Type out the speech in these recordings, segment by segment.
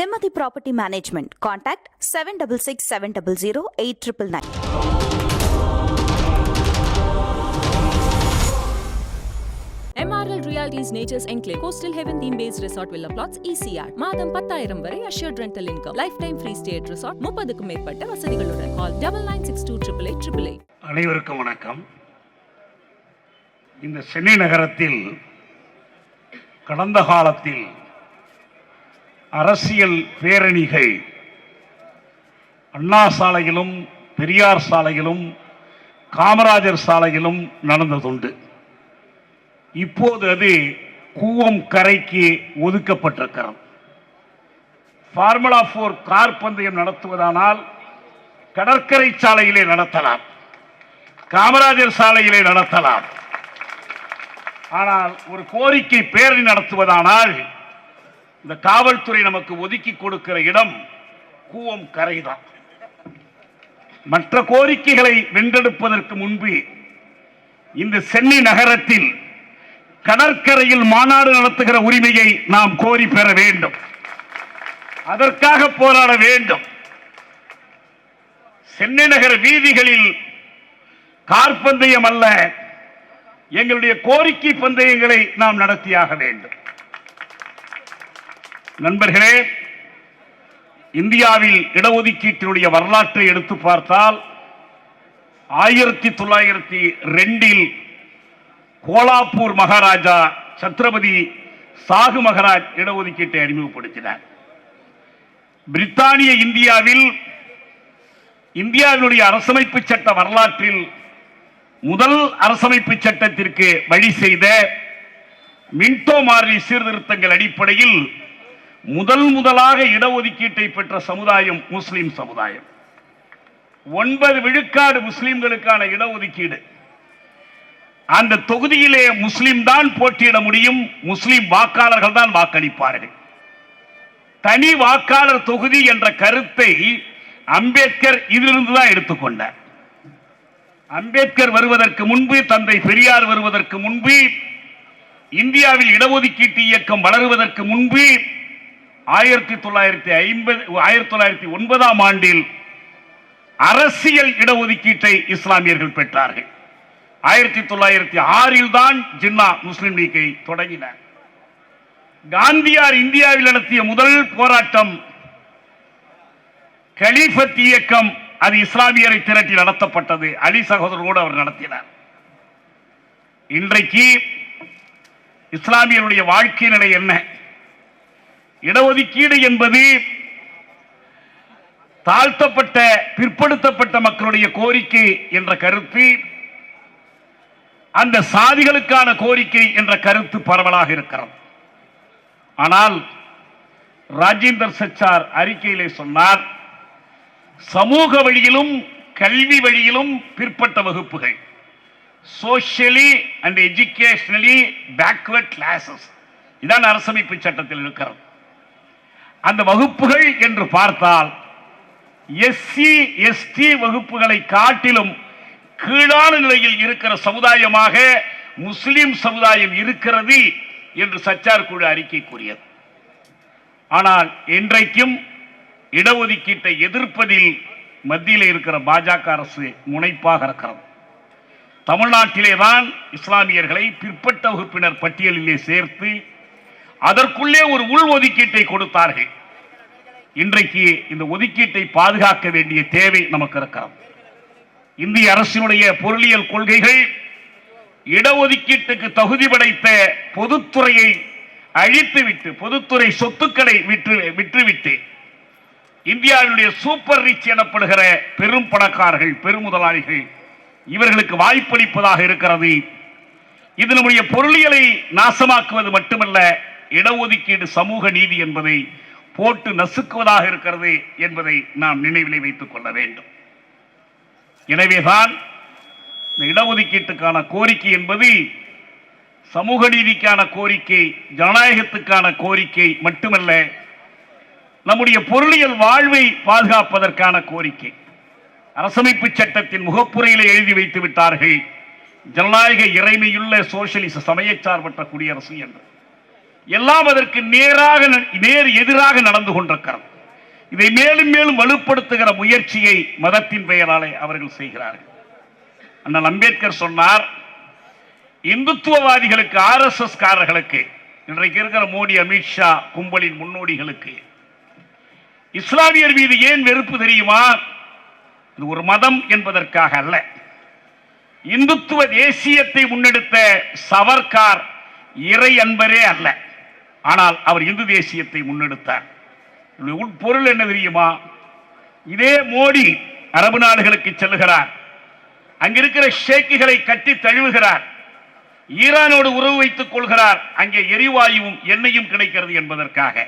Nimati Property Management. Contact 766 700 8999. MRL Realty's Nature's Enclave Coastal Heaven theme based resort villa plots ECR மாதம் பத்தாயிரம் வரை assured rental income lifetime free stay at resort முப்பதுக்கும் மேற்பட்ட வசதிகளுடன் call double nine six two triple eight triple eight அனைவருக்கும் வணக்கம் இந்த சென்னை நகரத்தில் கடந்த காலத்தில் அரசியல் பேரணிகள். அண்ணா சாலையிலும் பெரியார் சாலையிலும் காமராஜர் சாலையிலும் நடந்ததுண்டு. இப்போது அது கூவம் கரைக்கு ஒதுக்கப்பட்டிருக்கிறது. ஃபார்முலா ஃபோர் கார் பந்தயம் நடத்துவதானால் கடற்கரை சாலையிலே நடத்தலாம். காமராஜர் சாலையிலே நடத்தலாம். ஆனால் ஒரு கோரிக்கை பேரணி நடத்துவதானால் இந்த காவல்துறை நமக்கு ஒதுக்கி கொடுக்கிற இடம் கூவம் கரைதான். மற்ற கோரிக்கைகளை வென்றெடுப்பதற்கு முன்பு இந்த சென்னை நகரத்தில் கடற்கரையில் மாநாடு நடத்துகிற உரிமையை நாம் கோரி பெற வேண்டும். அதற்காக போராட வேண்டும். சென்னை நகர வீதிகளில் கார்பந்தயம் அல்ல எங்களுடைய கோரிக்கை பந்தயங்களை நாம் நடத்தியாக வேண்டும். நண்பர்களே இந்தியாவில் இடஒதுக்கீட்டினுடைய வரலாற்றை எடுத்து பார்த்தால் ஆயிரத்தி தொள்ளாயிரத்தி ரெண்டில் கோலாப்பூர் மகாராஜா சத்ரபதி சாகு மகாராஜ் இடஒதுக்கீட்டை அறிமுகப்படுத்தினார். பிரித்தானிய இந்தியாவில் இந்தியாவினுடைய அரசமைப்பு சட்ட வரலாற்றில் முதல் அரசமைப்பு சட்டத்திற்கு வழி செய்த மின்டோ மார்லி சீர்திருத்தங்கள் அடிப்படையில் முதல் முதலாக இடஒதுக்கீட்டை பெற்ற சமுதாயம் முஸ்லிம் சமுதாயம். ஒன்பது விழுக்காடு முஸ்லிம்களுக்கான இடஒதுக்கீடு. அந்த தொகுதியிலே முஸ்லிம் தான் போட்டியிட முடியும் முஸ்லிம் வாக்காளர்கள் தான் வாக்களிப்பார்கள். தனி வாக்காளர் தொகுதி என்ற கருத்தை அம்பேத்கர் இதிலிருந்து தான் எடுத்துக்கொண்டார் அம்பேத்கர் வருவதற்கு முன்பு தந்தை பெரியார் வருவதற்கு முன்பு இந்தியாவில் இடஒதுக்கீட்டு இயக்கம் வளருவதற்கு முன்பு ஆயிரத்தி தொள்ளாயிரத்தி ஐம்பது ஆயிரத்தி தொள்ளாயிரத்தி ஒன்பதாம் ஆண்டில் அரசியல் இடஒதுக்கீட்டை இஸ்லாமியர்கள் பெற்றார்கள். ஆயிரத்தி தொள்ளாயிரத்தி ஆறில் தான் ஜின்னா முஸ்லிம் லீக்கை தொடங்கினார். காந்தியார் இந்தியாவில் நடத்திய முதல் போராட்டம் கலீஃபத் இயக்கம் அது இஸ்லாமியரை திரட்டி நடத்தப்பட்டது. அலி சகோதரரோடு அவர் நடத்தினார். இன்றைக்கு இஸ்லாமியருடைய வாழ்க்கை நிலை என்ன? இடஒதுக்கீடு என்பது தாழ்த்தப்பட்ட பிற்படுத்தப்பட்ட மக்களுடைய கோரிக்கை என்ற கருத்து அந்த சாதிகளுக்கான கோரிக்கை என்ற கருத்து பரவலாக இருக்கிறது. ஆனால் ராஜேந்தர் சச்சார் அறிக்கையிலே சொன்னார் சமூக வழியிலும் கல்வி வழியிலும் பிற்பட்ட வகுப்புகள். Socially and educationally backward classes இதான் அரசமைப்பு சட்டத்தில் இருக்கிறது. அந்த வகுப்புகள் என்று பார்த்தால் எஸ்சி எஸ்டி வகுப்புகளை காட்டிலும் கீழான நிலையில் இருக்கிற சமுதாயமாக முஸ்லிம் சமுதாயம் இருக்கிறது என்று சச்சார் குழு அறிக்கை கூறியது. ஆனால் இன்றைக்கும் இடஒதுக்கீட்டை எதிர்ப்பதில் மத்தியில் இருக்கிற பாஜக அரசு முனைப்பாக இருக்கிறது. தமிழ்நாட்டிலே தான் இஸ்லாமியர்களை பிற்பட்ட வகுப்பினர் பட்டியலிலே சேர்த்து அதற்குள்ளே ஒரு உள் ஒதுக்கீட்டை கொடுத்தார்கள். இன்றைக்கு இந்த ஒதுக்கீட்டை பாதுகாக்க வேண்டிய தேவை நமக்கு இருக்கிறது இந்திய அரசினுடைய பொருளியல் கொள்கைகள் இடஒதுக்கீட்டுக்கு தகுதி படைத்த பொதுத்துறையை அழித்துவிட்டு பொதுத்துறை சொத்துக்களை விற்று விற்றுவிட்டு இந்தியாவினுடைய சூப்பர் ரிச் எனப்படுகிற பெரும் பணக்காரர்கள் பெருமுதலாளிகள் இவர்களுக்கு வாய்ப்பளிப்பதாக இருக்கிறது. இது நம்முடைய பொருளியலை நாசமாக்குவது மட்டுமல்ல இடஒதுக்கீடு சமூக நீதி என்பதை போட்டு நசுக்குவதாக இருக்கிறது என்பதை நாம் நினைவிலே வைத்துக் கொள்ள வேண்டும். எனவேதான் இந்த இடஒதுக்கீட்டுக்கான கோரிக்கை என்பது சமூக நீதிக்கான கோரிக்கை ஜனநாயகத்துக்கான கோரிக்கை மட்டுமல்ல நம்முடைய பொருளியல் வாழ்வை பாதுகாப்பதற்கான கோரிக்கை. அரசமைப்பு சட்டத்தின் முகப்புரையிலே எழுதி வைத்து விட்டார்கள். ஜனநாயக இறைமையுள்ள சோசியலிச சமயச்சார்பற்ற குடியரசு என்று. எல்லாம் அதற்கு நேராக நேர் எதிராக நடந்து கொண்டிருக்கிறது. இதை மேலும் மேலும் வலுப்படுத்துகிற முயற்சியை மதத்தின் பெயராலே அவர்கள் செய்கிறார்கள். அண்ணல் அம்பேத்கர் சொன்னார் இந்துத்துவவாதிகளுக்கு ஆர்எஸ்எஸ் காரர்களுக்கு இன்றைக்கு இருக்கிற மோடி அமித்ஷா கும்பலின் முன்னோடிகளுக்கு இஸ்லாமியர் மீது ஏன் வெறுப்பு தெரியுமா? இது ஒரு மதம் என்பதற்காக அல்ல. இந்துத்துவ தேசியத்தை முன்னெடுத்த சவர்கார் இறை அன்பரே அல்ல. ஆனால் அவர் இந்து தேசியத்தை முன்னெடுத்தார். உட்பொருள் என்ன தெரியுமா? இதே மோடி அரபு நாடுகளுக்கு செல்லுகிறார். அங்கிருக்கிற ஷேக்குகளை கட்டி தழுவுகிறார். ஈரானோடு உறவு வைத்துக் கொள்கிறார். அங்கே எரிவாயுவும் எண்ணெயும் கிடைக்கிறது என்பதற்காக.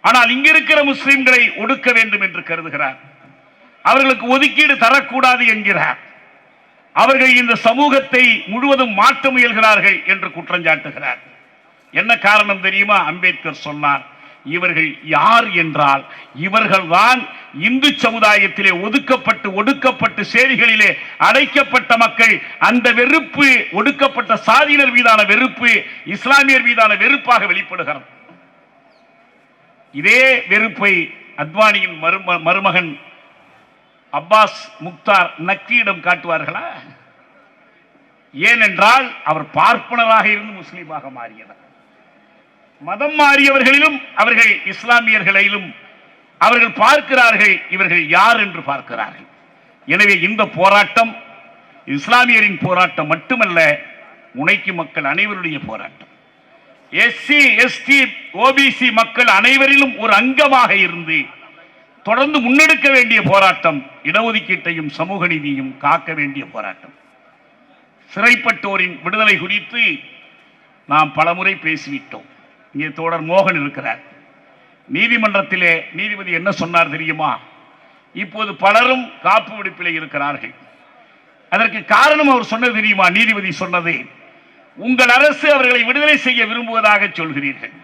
ஆனால் இங்கிருக்கிற முஸ்லிம்களை ஒடுக்க வேண்டும் என்று கருதுகிறார். அவர்களுக்கு ஒதுக்கீடு தரக்கூடாது என்கிறார். அவர்கள் இந்த சமூகத்தை முழுவதும் மாற்ற முயல்கிறார்கள் என்று குற்றஞ்சாட்டுகிறார். என்ன காரணம் தெரியுமா? அம்பேத்கர் சொன்னார் இவர்கள் யார் என்றால் இவர்கள்தான் இந்து சமுதாயத்திலே ஒதுக்கப்பட்டு ஒடுக்கப்பட்டு சேரிகளிலே அடைக்கப்பட்ட மக்கள் அந்த வெறுப்பு ஒடுக்கப்பட்ட சாதியினர் மீதான வெறுப்பு இஸ்லாமியர் மீதான வெறுப்பாக வெளிப்படுகிறது. இதே வெறுப்பை அத்வானியின் மரும- மருமகன் அப்பாஸ் முக்தார் நக்வியிடம் காட்டுவார்களா? ஏனென்றால் அவர் பார்ப்பனராக இருந்து முஸ்லீமாக மாறியவர். மதம் மாறியவர்களிலும் அவர்கள் இஸ்லாமியர்களிலும் அவர்கள் பார்க்கிறார்கள் இவர்கள் யார் என்று பார்க்கிறார்கள். எனவே இந்த போராட்டம் இஸ்லாமியரின் போராட்டம் மட்டுமல்ல உனைக்கு மக்கள் அனைவருடைய போராட்டம். எஸ்சி எஸ்டி ஓபிசி மக்கள் அனைவரிலும் ஒரு அங்கமாக இருந்து தொடர்ந்து முன்னெடுக்க வேண்டிய போராட்டம் இடஒதுக்கீட்டையும் சமூக நீதியும் காக்க வேண்டிய போராட்டம். சிறைப்பட்டோரின் விடுதலை குறித்து நாம் பலமுறை பேசிவிட்டோம். இங்கே தோழர் மோகன் இருக்கிறார். நீதிமன்றத்திலே நீதிபதி என்ன சொன்னார் தெரியுமா? இப்போது பலரும் காப்பு விடுப்பிலே இருக்கிறார்கள். அதற்கு காரணம் அவர் சொன்னது தெரியுமா? நீதிபதி சொன்னது உங்கள் அரசு அவர்களை விடுதலை செய்ய விரும்புவதாக சொல்கிறீர்கள்.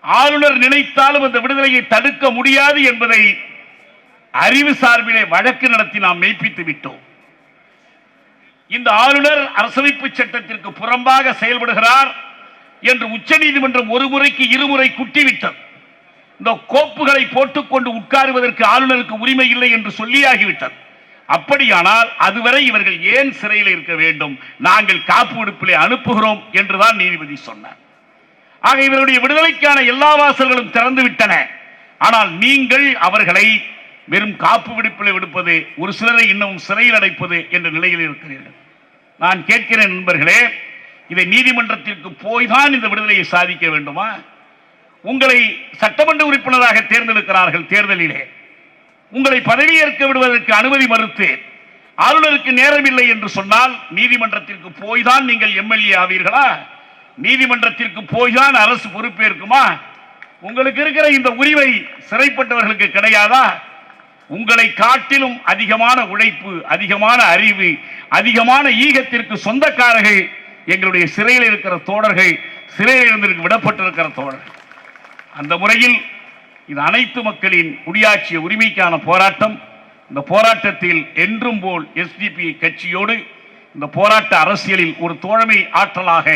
ஆளுநர் நினைத்தாலும் அந்த விடுதலையை தடுக்க முடியாது என்பதை அறிவு சார்பிலே வழக்கு நடத்தி நாம் மெய்ப்பித்து விட்டோம். இந்த ஆளுநர் அரசமைப்பு சட்டத்திற்கு புறம்பாக செயல்படுகிறார். என்று உச்சநீதிமன்றம் ஒரு முறைக்கு இருமுறை குட்டிவிட்டது. இந்த கோப்புகளை போட்டுக்கொண்டு உட்காருவதற்கு ஆளுநருக்கு உரிமை இல்லை என்று சொல்லியாகிவிட்டது. அப்படியானால் அதுவரை இவர்கள் ஏன் சிறையில் இருக்க வேண்டும்? நாங்கள் காப்பு விடுப்பிலே அனுப்புகிறோம் என்றுதான் நீதிபதி சொன்னார். ஆக இவருடைய விடுதலைக்கான எல்லா வாசல்களும் திறந்து விட்டன ஆனால் நீங்கள் அவர்களை வெறும் காப்பு விடுப்பில் விடுப்பது ஒரு சிலரை இன்னும் சிறையில் அடைப்பது என்ற நிலையில் இருக்கிறீர்கள். நான் கேட்கிறேன் நண்பர்களே இதை நீதிமன்றத்திற்கு போய்தான் இந்த விடுதலையை சாதிக்க வேண்டுமா? உங்களை சட்டமன்ற உறுப்பினராக தேர்ந்தெடுக்கிறார்கள் தேர்தலிலே. உங்களை பதவியேற்க விடுவதற்கு அனுமதி மறுத்து ஆளுநருக்கு நேரமில்லை என்று சொன்னால் நீதிமன்றத்திற்கு போய்தான் நீங்கள் எம்எல்ஏ ஆவீர்களா? நீதிமன்றத்திற்கு போய்தான் அரசு பொறுப்பேற்குமா? உங்களுக்கு இருக்கிற இந்த உரிமை சிறைப்பட்டவர்களுக்கு கிடையாதா? உங்களை காட்டிலும் அதிகமான உழைப்பு அதிகமான அறிவு அதிகமான ஈகத்திற்கு சொந்தக்காரர்கள் எங்களுடைய சிறையில் இருக்கிற தோழர்கள் சிறையில் இருந்து விடப்பட்டிருக்கிற தோழர்கள். அந்த முறையில் இது அனைத்து மக்களின் குடியாட்சிய உரிமைக்கான போராட்டம். இந்த போராட்டத்தில் என்றும் போல் எஸ்டிபி கட்சியோடு இந்த போராட்ட அரசியலில் ஒரு தோழமை ஆற்றலாக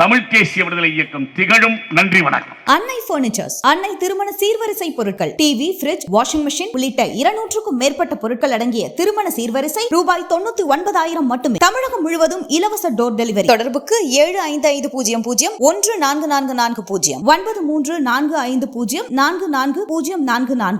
தமிழ் தேசிய விடுதலை இயக்கம் திகழும். நன்றி வணக்கம். அன்னை பர்னிச்சர்ஸ் அன்னை திருமண சீர்வரிசை பொருட்கள் டிவி பிரிட்ஜ் வாஷிங் மெஷின் உள்ளிட்ட இருநூற்றுக்கும் மேற்பட்ட பொருட்கள் அடங்கிய திருமண சீர்வரிசை ரூபாய் தொண்ணூத்தி ஒன்பதாயிரம் மட்டுமே. தமிழகம் முழுவதும் இலவச டோர் டெலிவரி தொடர்புக்கு ஏழு ஐந்து ஐந்து பூஜ்ஜியம் பூஜ்ஜியம் ஒன்று நான்கு நான்கு நான்கு பூஜ்ஜியம். ஒன்பது மூன்று நான்கு ஐந்து பூஜ்ஜியம் நான்கு நான்கு பூஜ்ஜியம் நான்கு நான்கு.